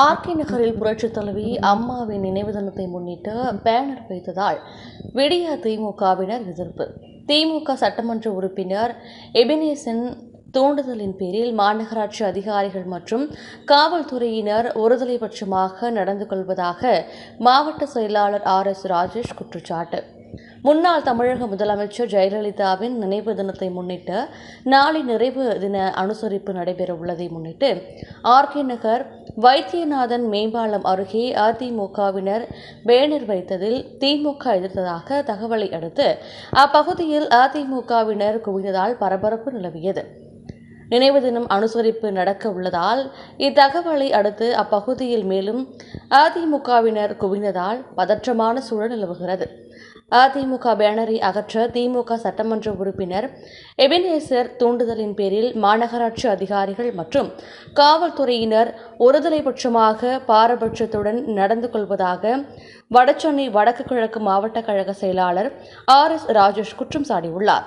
RK நகரில் புரட்சித் தலைவி அம்மாவின் நினைவு தினத்தை முன்னிட்டு பேனர் வைத்ததால் விடிய திமுகவினர் எதிர்ப்பு. திமுக சட்டமன்ற உறுப்பினர் எபினேசன் தூண்டுதலின் பேரில் மாநகராட்சி அதிகாரிகள் மற்றும் காவல்துறையினர் ஒருதலைபட்சமாக நடந்து கொள்வதாக மாவட்ட செயலாளர் ஆர் எஸ் ராஜேஷ் குற்றச்சாட்டு. முன்னாள் தமிழக முதலமைச்சர் ஜெயலலிதாவின் நினைவு தினத்தை முன்னிட்டு நாளை நிறைவு தின அனுசரிப்பு நடைபெற உள்ளதை முன்னிட்டு ஆர்கே நகர் வைத்தியநாதன் மேம்பாலம் அருகே அதிமுகவினர் பேனர் வைத்ததில் திமுக எதிர்த்ததாக தகவலை அடுத்து அப்பகுதியில் அதிமுகவினர் குவிந்ததால் பரபரப்பு நிலவியது. நினைவு தினம் அனுசரிப்பு நடக்க உள்ளதால் இத்தகவலை அடுத்து அப்பகுதியில் மேலும் அதிமுகவினர் குவிந்ததால் பதற்றமான சூழல் நிலவுகிறது. அதிமுக பேனரை அகற்ற திமுக சட்டமன்ற உறுப்பினர் எபினேசர் தூண்டுதலின் பேரில் மாநகராட்சி அதிகாரிகள் மற்றும் காவல்துறையினர் ஒருதலைபட்சமாக பாரபட்சத்துடன் நடந்து கொள்வதாக வடசென்னை வடக்கு கிழக்கு மாவட்ட கழக செயலாளர் ஆர் எஸ் ராஜேஷ் குற்றம் சாட்டியுள்ளார்.